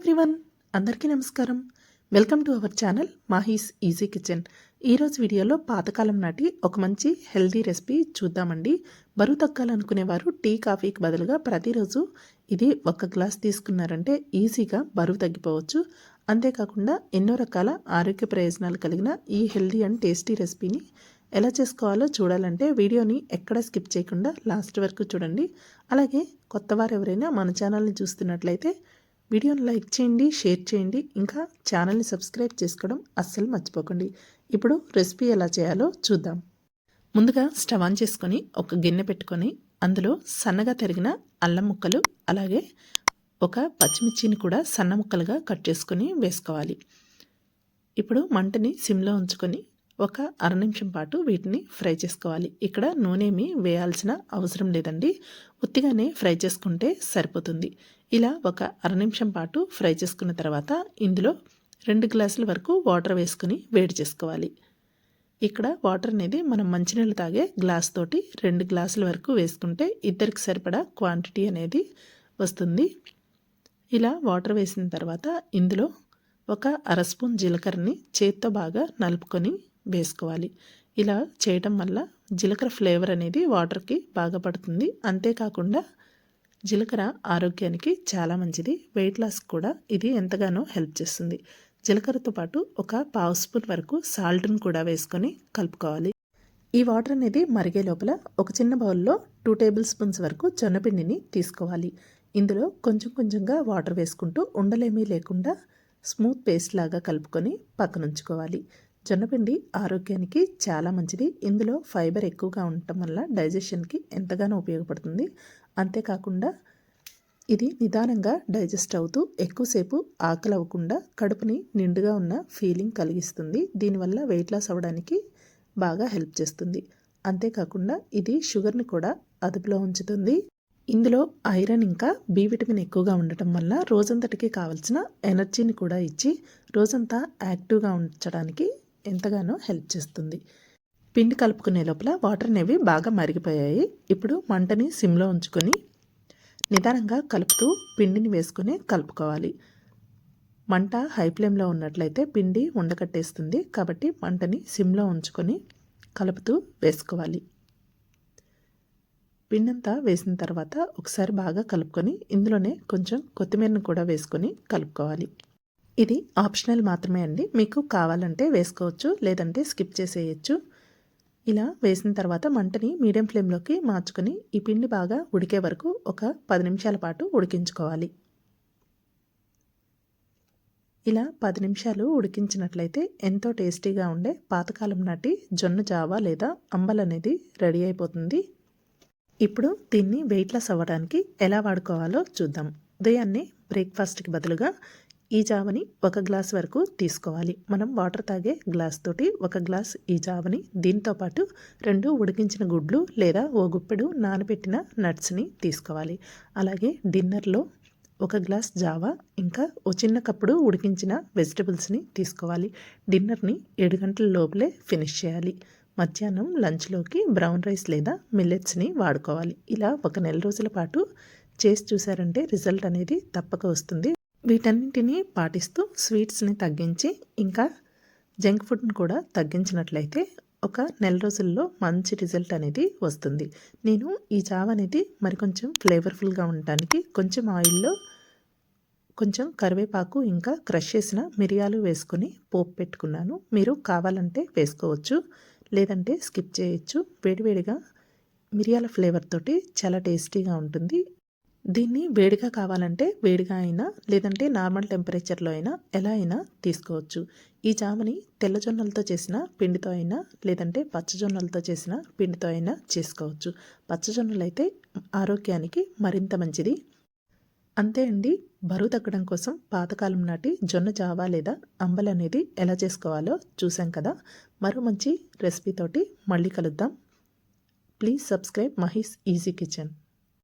Everyone అందరికీ నమస్కారం. Welcome to our channel Mahi's easy kitchen ఈరోజు వీడియోలో పాతకాలం నాటి ఒక మంచి హెల్దీ రెసిపీ చూద్దామండి. బరువు తగ్గాలనుకునే వారు టీ కాఫీకి బదులుగా ప్రతిరోజు ఇది ఒక గ్లాస్ తీసుకున్నారంటే ఈజీగా బరువు తగ్గిపోవచ్చు. అంతేకాకుండా ఎన్నో రకాల ఆరోగ్య ప్రయోజనాలు కలిగిన ఈ హెల్దీ అండ్ టేస్టీ రెసిపీని ఎలా చేసుకోవాలో చూడాలంటే వీడియోని ఎక్కడ స్కిప్ చేయకుండా లాస్ట్ వరకు చూడండి. అలాగే కొత్త వారు ఎవరైనా మన ఛానల్ని చూస్తున్నట్లయితే వీడియోని లైక్ చేయండి షేర్ చేయండి. ఇంకా ఛానల్ని సబ్స్క్రైబ్ చేసుకోవడం అస్సలు మర్చిపోకండి. ఇప్పుడు రెసిపీ ఎలా చేయాలో చూద్దాం. ముందుగా స్టవ్ ఆన్ చేసుకొని ఒక గిన్నె పెట్టుకొని అందులో సన్నగా తరిగిన అల్లం ముక్కలు అలాగే ఒక పచ్చిమిర్చిని కూడా సన్న ముక్కలుగా కట్ చేసుకొని వేసుకోవాలి. ఇప్పుడు మంటని సిమ్లో ఉంచుకొని ఒక అర నిమిషం పాటు వీటిని ఫ్రై చేసుకోవాలి. ఇక్కడ నూనెమి వేయాల్సిన అవసరం లేదండి. ఉత్తిగానే ఫ్రై చేసుకుంటే సరిపోతుంది. ఇలా ఒక అర నిమిషం పాటు ఫ్రై చేసుకున్న తర్వాత ఇందులో రెండు గ్లాసుల వరకు వాటర్ వేసుకుని వేడి చేసుకోవాలి. ఇక్కడ వాటర్ అనేది మనం మంచినీళ్ళు తాగే గ్లాస్ తోటి రెండు గ్లాసుల వరకు వేసుకుంటే ఇద్దరికి సరిపడా క్వాంటిటీ అనేది వస్తుంది. ఇలా వాటర్ వేసిన తర్వాత ఇందులో ఒక అర స్పూన్ జీలకర్రని చేత్తో బాగా నలుపుకొని వేసుకోవాలి. ఇలా చేయటం వల్ల జీలకర్ర ఫ్లేవర్ అనేది వాటర్కి బాగా పడుతుంది. అంతేకాకుండా జీలకర్ర ఆరోగ్యానికి చాలా మంచిది. వెయిట్ లాస్ కూడా ఇది ఎంతగానో హెల్ప్ చేస్తుంది. జీలకర్రతో పాటు ఒక పావు స్పూన్ వరకు సాల్ట్ను కూడా వేసుకొని కలుపుకోవాలి. ఈ వాటర్ అనేది మరిగే లోపల ఒక చిన్న బౌల్లో టూ టేబుల్ స్పూన్స్ వరకు జొన్నపిండిని తీసుకోవాలి. ఇందులో కొంచెం కొంచెంగా వాటర్ వేసుకుంటూ ఉండలేమీ లేకుండా స్మూత్ పేస్ట్ లాగా కలుపుకొని పక్కనుంచుకోవాలి. జొన్నపిండి ఆరోగ్యానికి చాలా మంచిది. ఇందులో ఫైబర్ ఎక్కువగా ఉండటం వల్ల డైజెషన్కి ఎంతగానో ఉపయోగపడుతుంది. అంతేకాకుండా ఇది నిదానంగా డైజెస్ట్ అవుతూ ఎక్కువసేపు ఆకలి అవ్వకుండా కడుపుని నిండుగా ఉన్న ఫీలింగ్ కలిగిస్తుంది. దీనివల్ల వెయిట్ లాస్ అవ్వడానికి బాగా హెల్ప్ చేస్తుంది. అంతేకాకుండా ఇది షుగర్ని కూడా అదుపులో ఉంచుతుంది. ఇందులో ఐరన్ ఇంకా బి విటమిన్ ఎక్కువగా ఉండటం వల్ల రోజంతటికి కావలసిన ఎనర్జీని కూడా ఇచ్చి రోజంతా యాక్టివ్గా ఉంచడానికి ఎంతగానో హెల్ప్ చేస్తుంది. పిండి కలుపుకునే లోపల వాటర్ అనేవి బాగా మరిగిపోయాయి. ఇప్పుడు మంటని సిమ్లో ఉంచుకొని నిదానంగా కలుపుతూ పిండిని వేసుకొని కలుపుకోవాలి. మంట హై ఫ్లేమ్లో ఉన్నట్లయితే పిండి ఉండకట్టేస్తుంది. కాబట్టి మంటని సిమ్లో ఉంచుకొని కలుపుతూ వేసుకోవాలి. పిండంతా వేసిన తర్వాత ఒకసారి బాగా కలుపుకొని ఇందులోనే కొంచెం కొత్తిమీరను కూడా వేసుకొని కలుపుకోవాలి. ఇది ఆప్షనల్ మాత్రమే అండి. మీకు కావాలంటే వేసుకోవచ్చు లేదంటే స్కిప్ చేసేయచ్చు. ఇలా వేసిన తర్వాత మంటని మీడియం ఫ్లేమ్లోకి మార్చుకొని ఈ పిండి బాగా ఉడికే వరకు ఒక పది నిమిషాల పాటు ఉడికించుకోవాలి. ఇలా పది నిమిషాలు ఉడికించినట్లయితే ఎంతో టేస్టీగా ఉండే పాతకాలం నాటి జొన్న జావా లేదా అంబల్ అనేది రెడీ అయిపోతుంది. ఇప్పుడు దీన్ని వెయిట్ లాస్ అవ్వడానికి ఎలా వాడుకోవాలో చూద్దాం. ఉదయాన్నే బ్రేక్ఫాస్ట్కి బదులుగా ఈ జావని ఒక గ్లాస్ వరకు తీసుకోవాలి. మనం వాటర్ తాగే గ్లాస్ తోటి ఒక గ్లాస్ ఈ జావని దీంతో పాటు రెండు ఉడికించిన గుడ్లు లేదా ఓ గుప్పెడు నానబెట్టిన నట్స్ని తీసుకోవాలి. అలాగే డిన్నర్లో ఒక గ్లాస్ జావా ఇంకా ఓ చిన్న కప్పుడు ఉడికించిన వెజిటబుల్స్ని తీసుకోవాలి. డిన్నర్ని ఏడు గంటల లోపలే ఫినిష్ చేయాలి. మధ్యాహ్నం లంచ్లోకి బ్రౌన్ రైస్ లేదా మిల్లెట్స్ని వాడుకోవాలి. ఇలా ఒక నెల రోజుల పాటు చేసి చూసారంటే రిజల్ట్ అనేది తప్పక వస్తుంది. వీటన్నింటినీ పాటిస్తూ స్వీట్స్ని తగ్గించి ఇంకా జంక్ ఫుడ్ని కూడా తగ్గించినట్లయితే ఒక నెల రోజుల్లో మంచి రిజల్ట్ అనేది వస్తుంది. నేను ఈ జావ అనేది మరికొంచెం ఫ్లేవర్ఫుల్గా ఉండటానికి కొంచెం ఆయిల్లో కొంచెం కరివేపాకు ఇంకా క్రష్ చేసిన మిరియాలు వేసుకొని పోపు పెట్టుకున్నాను. మీరు కావాలంటే వేసుకోవచ్చు లేదంటే స్కిప్ చేయొచ్చు. వేడివేడిగా మిరియాల ఫ్లేవర్ తోటి చాలా టేస్టీగా ఉంటుంది. దీన్ని వేడిగా కావాలంటే వేడిగా అయినా లేదంటే నార్మల్ టెంపరేచర్లో అయినా ఎలా అయినా తీసుకోవచ్చు. ఈ జామని తెల్లజొన్నలతో చేసిన పిండితో అయినా లేదంటే పచ్చజొన్నలతో చేసిన పిండితో అయినా చేసుకోవచ్చు. పచ్చజొన్నలు అయితే ఆరోగ్యానికి మరింత మంచిది. అంతే అండి బరువు తగ్గడం కోసం పాతకాలం నాటి జొన్న జావా లేదా అంబల్ అనేది ఎలా చేసుకోవాలో చూసాం కదా. మరో మంచి రెసిపీతోటి మళ్ళీ కలుద్దాం. Please subscribe Mahi's easy kitchen.